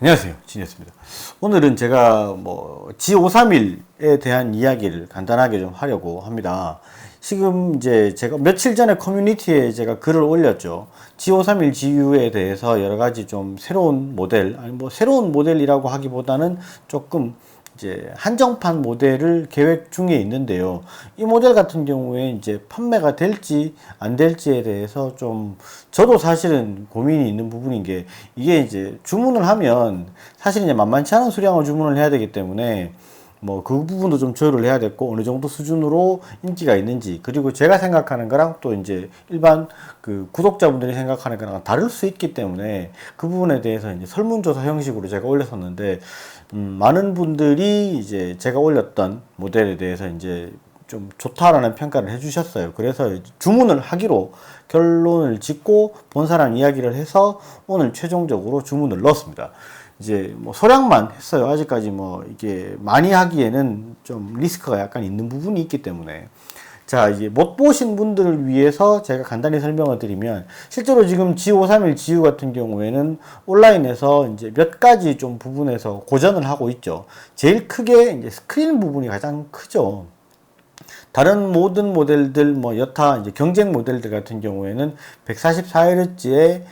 안녕하세요. 진이었습니다. 오늘은 제가 뭐 G531에 대한 이야기를 간단하게 좀 하려고 합니다. 지금 이제 제가 며칠 전에 커뮤니티에 제가 글을 올렸죠. G531 GU에 대해서 여러 가지 좀 새로운 모델, 아니 뭐 새로운 모델이라고 하기보다는 조금 이제 한정판 모델을 계획 중에 있는데요. 이 모델 같은 경우에 이제 판매가 될지 안 될지에 대해서 좀 저도 사실은 고민이 있는 부분인 게 이게 이제 주문을 하면 사실 이제 만만치 않은 수량을 주문을 해야 되기 때문에 뭐 그 부분도 좀 조율을 해야 됐고 어느 정도 수준으로 인기가 있는지 그리고 제가 생각하는 거랑 또 이제 일반 그 구독자분들이 생각하는 거랑 다를 수 있기 때문에 그 부분에 대해서 이제 설문조사 형식으로 제가 올렸었는데 음, 많은 분들이 이제 제가 올렸던 모델에 대해서 이제 좀 좋다라는 평가를 해주셨어요. 그래서 주문을 하기로 결론을 짓고 본사랑 이야기를 해서 오늘 최종적으로 주문을 넣었습니다. 이제 뭐 소량만 했어요. 아직까지 뭐 이게 많이 하기에는 좀 리스크가 약간 있는 부분이 있기 때문에 자, 이제 못 보신 분들을 위해서 제가 간단히 설명을 드리면, 실제로 지금 G531 GU 같은 경우에는 온라인에서 이제 몇 가지 좀 부분에서 고전을 하고 있죠. 제일 크게 이제 스크린 부분이 가장 크죠. 다른 모든 모델들, 뭐 여타 이제 경쟁 모델들 같은 경우에는 144Hz에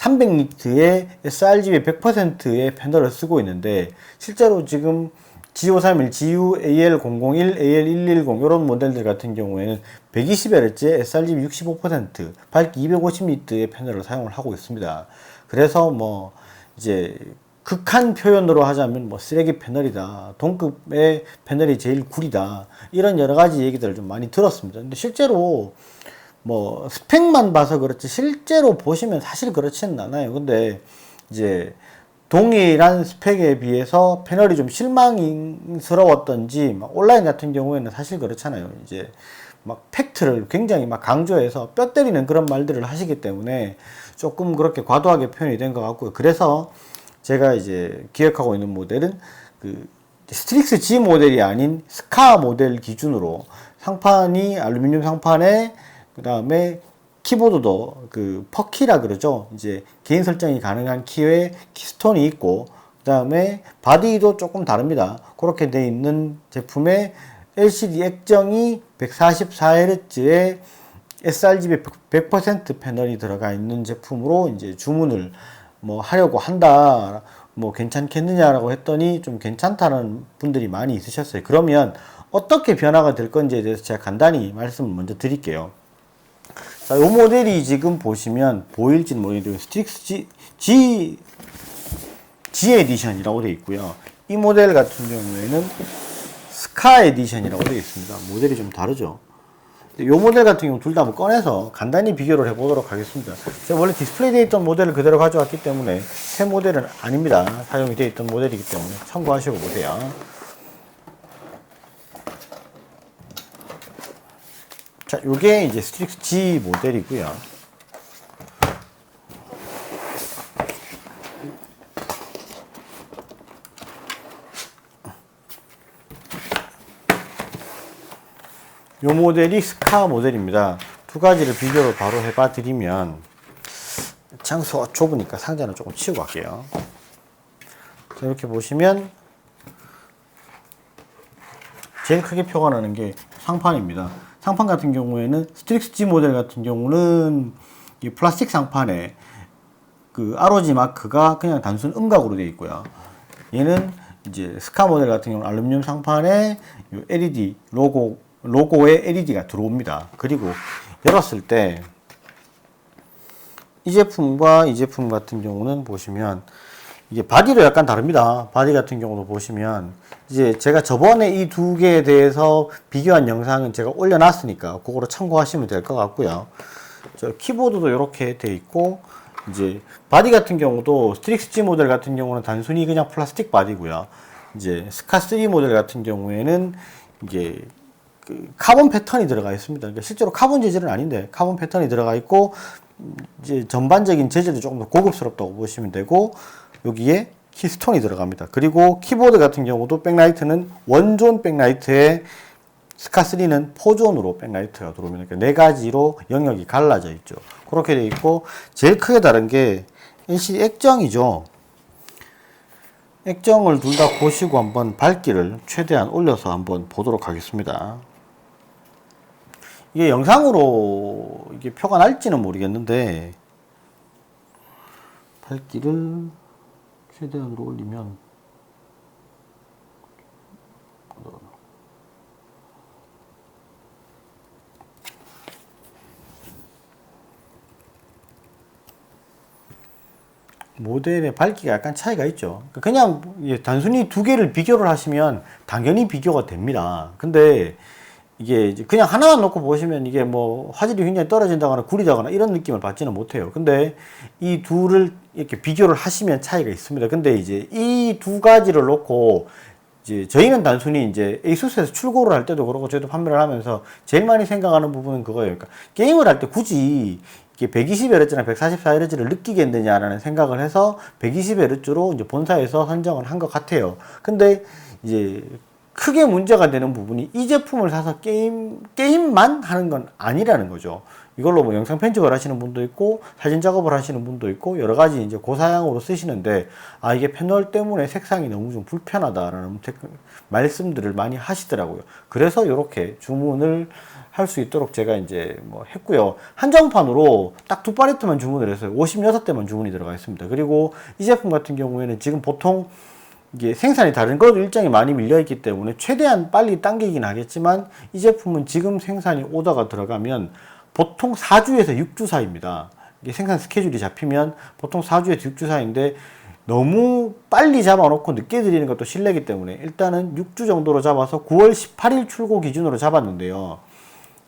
300니트의 sRGB 100%의 패널을 쓰고 있는데, 실제로 지금 G531, GU AL001, AL110 이런 모델들 같은 경우에는 120Hz의 sRGB 65%, 밝기 250니트의 패널을 사용을 하고 있습니다. 그래서 뭐 이제 극한 표현으로 하자면 뭐 쓰레기 패널이다, 동급의 패널이 제일 구리다 이런 여러 가지 얘기들을 좀 많이 들었습니다. 근데 실제로 뭐 스펙만 봐서 그렇지 실제로 보시면 사실 그렇지는 않아요. 근데 이제 동일한 스펙에 비해서 패널이 좀 실망스러웠던지 온라인 같은 경우에는 사실 그렇잖아요. 이제 막 팩트를 굉장히 막 강조해서 뼈 때리는 그런 말들을 하시기 때문에 조금 그렇게 과도하게 표현이 된 것 같고요. 그래서 제가 이제 기획하고 있는 모델은 그 스트릭스 G 모델이 아닌 스카 모델 기준으로 상판이 알루미늄 상판에 그 다음에 키보드도 그 퍼키라 그러죠. 이제 개인 설정이 가능한 키에 키스톤이 있고 그 다음에 바디도 조금 다릅니다. 그렇게 돼 있는 제품에 LCD 액정이 144Hz의 sRGB 100% 패널이 들어가 있는 제품으로 이제 주문을 뭐 하려고 한다. 뭐 괜찮겠느냐라고 했더니 좀 괜찮다는 분들이 많이 있으셨어요. 그러면 어떻게 변화가 될 건지에 대해서 제가 간단히 말씀을 먼저 드릴게요. 자, 이 모델이 지금 보시면 보일지는 모르겠는데 스틱스 G, G, G 에디션이라고 되어 있고요. 이 모델 같은 경우에는 스카 에디션이라고 되어 있습니다. 모델이 좀 다르죠. 이 모델 같은 경우 둘 다 한번 꺼내서 간단히 비교를 해보도록 하겠습니다. 제가 원래 디스플레이 되어 있던 모델을 그대로 가져왔기 때문에 새 모델은 아닙니다. 사용이 되어 있던 모델이기 때문에 참고하시고 보세요. 자, 요게 이제 스트릭스 G 모델이고요. 요 모델이 스카 모델입니다. 두 가지를 비교를 바로 해봐 드리면 장소가 좁으니까 상자는 조금 치우고 갈게요. 자, 이렇게 보시면 제일 크게 표가 나는 게 상판입니다. 상판 같은 경우에는 스트릭스 G 모델 같은 경우는 이 플라스틱 상판에 그 ROG 마크가 그냥 단순 음각으로 되어 있고요. 얘는 이제 스카 모델 같은 경우는 알루미늄 상판에 LED 로고 로고에 LED가 들어옵니다. 그리고 열었을 때 이 제품과 이 제품 같은 경우는 보시면 이게 바디도 약간 다릅니다. 바디 같은 경우도 보시면 이제 제가 저번에 이 두 개에 대해서 비교한 영상은 제가 올려놨으니까 그거로 참고하시면 될 것 같고요. 저 키보드도 이렇게 돼 있고 이제 바디 같은 경우도 스트릭스 G 모델 같은 경우는 단순히 그냥 플라스틱 바디고요. 이제 스카 3 모델 같은 경우에는 이제 그 카본 패턴이 들어가 있습니다. 그러니까 실제로 카본 재질은 아닌데 카본 패턴이 들어가 있고 이제 전반적인 재질도 조금 더 고급스럽다고 보시면 되고 여기에 키스톤이 들어갑니다. 그리고 키보드 같은 경우도 백라이트는 원존 백라이트에 스카3는 포존으로 백라이트가 들어옵니다. 그러니까 네 가지로 영역이 갈라져 있죠. 그렇게 돼 있고 제일 크게 다른 게 LCD 액정이죠. 액정을 둘 다 보시고 한번 밝기를 최대한 올려서 한번 보도록 하겠습니다. 이게 영상으로 이게 표가 날지는 모르겠는데 밝기를 최대한으로 올리면 모델의 밝기가 약간 차이가 있죠. 그냥 예, 단순히 두 개를 비교를 하시면 당연히 비교가 됩니다. 근데 이게 이제 그냥 하나만 놓고 보시면 이게 뭐 화질이 굉장히 떨어진다거나 구리다거나 이런 느낌을 받지는 못해요. 근데 이 둘을 이렇게 비교를 하시면 차이가 있습니다. 근데 이제 이 두 가지를 놓고 이제 저희는 단순히 이제 에이수스에서 출고를 할 때도 그렇고 저희도 판매를 하면서 제일 많이 생각하는 부분은 그거예요. 그러니까 게임을 할 때 굳이 이게 120Hz나 144Hz를 느끼겠느냐라는 생각을 해서 120Hz로 이제 본사에서 선정을 한 것 같아요. 근데 이제 크게 문제가 되는 부분이 이 제품을 사서 게임, 게임만 하는 건 아니라는 거죠. 이걸로 뭐 영상 편집을 하시는 분도 있고, 사진 작업을 하시는 분도 있고, 여러 가지 이제 고사양으로 쓰시는데, 아, 이게 패널 때문에 색상이 너무 좀 불편하다라는 테- 말씀들을 많이 하시더라고요. 그래서 이렇게 주문을 할 수 있도록 제가 이제 뭐 했고요. 한정판으로 딱 두 팔레트만 주문을 했어요. 56대만 주문이 들어가 있습니다. 그리고 이 제품 같은 경우에는 지금 보통 이게 생산이 다른 것도 일정이 많이 밀려 있기 때문에 최대한 빨리 당기긴 하겠지만 이 제품은 지금 생산이 오더가 들어가면 보통 4주에서 6주 사이입니다. 이게 생산 스케줄이 잡히면 보통 4주에서 6주 사이인데 너무 빨리 잡아놓고 늦게 드리는 것도 실례기 때문에 일단은 6주 정도로 잡아서 9월 18일 출고 기준으로 잡았는데요.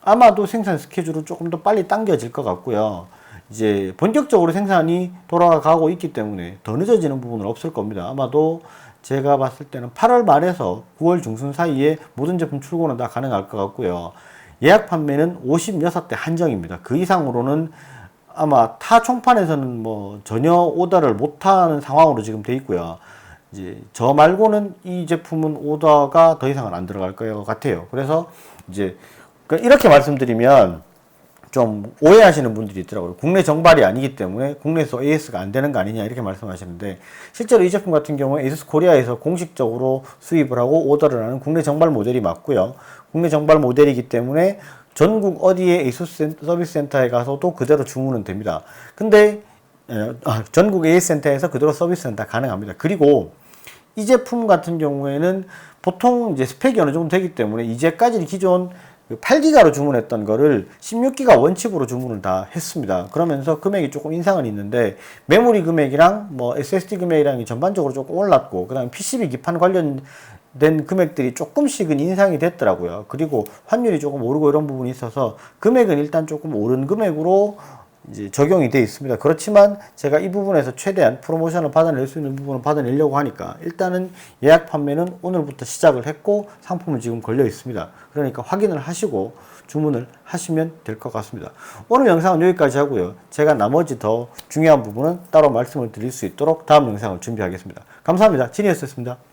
아마도 생산 스케줄은 조금 더 빨리 당겨질 것 같고요. 이제 본격적으로 생산이 돌아가고 있기 때문에 더 늦어지는 부분은 없을 겁니다. 아마도 제가 봤을 때는 8월 말에서 9월 중순 사이에 모든 제품 출고는 다 가능할 것 같고요. 예약 판매는 56대 한정입니다. 그 이상으로는 아마 타 총판에서는 뭐 전혀 오더를 못하는 상황으로 지금 돼 있고요. 이제 저 말고는 이 제품은 오더가 더 이상은 안 들어갈 것 같아요. 그래서 이제 그러니까 이렇게 말씀드리면 좀 오해하시는 분들이 있더라고요. 국내 정발이 아니기 때문에 국내에서 AS가 안 되는 거 아니냐 이렇게 말씀하시는데 실제로 이 제품 같은 경우에 ASUS 코리아에서 공식적으로 수입을 하고 오더를 하는 국내 정발 모델이 맞고요. 국내 정발 모델이기 때문에 전국 어디에 ASUS 서비스 센터에 가서도 그대로 주문은 됩니다. 근데 에, 아, 전국 AS 센터에서 그대로 서비스는 다 가능합니다. 그리고 이 제품 같은 경우에는 보통 이제 스펙이 어느 정도 되기 때문에 이제까지 기존 8기가로 주문했던 거를 16기가 원칙으로 주문을 다 했습니다. 그러면서 금액이 조금 인상은 있는데 메모리 금액이랑 뭐 SSD 금액이랑 전반적으로 조금 올랐고 그다음에 PCB 기판 관련 된 금액들이 조금씩은 인상이 됐더라고요. 그리고 환율이 조금 오르고 이런 부분이 있어서 금액은 일단 조금 오른 금액으로 이제 적용이 되어 있습니다. 그렇지만 제가 이 부분에서 최대한 프로모션을 받아낼 수 있는 부분을 받아내려고 하니까 일단은 예약 판매는 오늘부터 시작을 했고 상품은 지금 걸려 있습니다. 그러니까 확인을 하시고 주문을 하시면 될 것 같습니다. 오늘 영상은 여기까지 하고요. 제가 나머지 더 중요한 부분은 따로 말씀을 드릴 수 있도록 다음 영상을 준비하겠습니다. 감사합니다. 진이었습니다.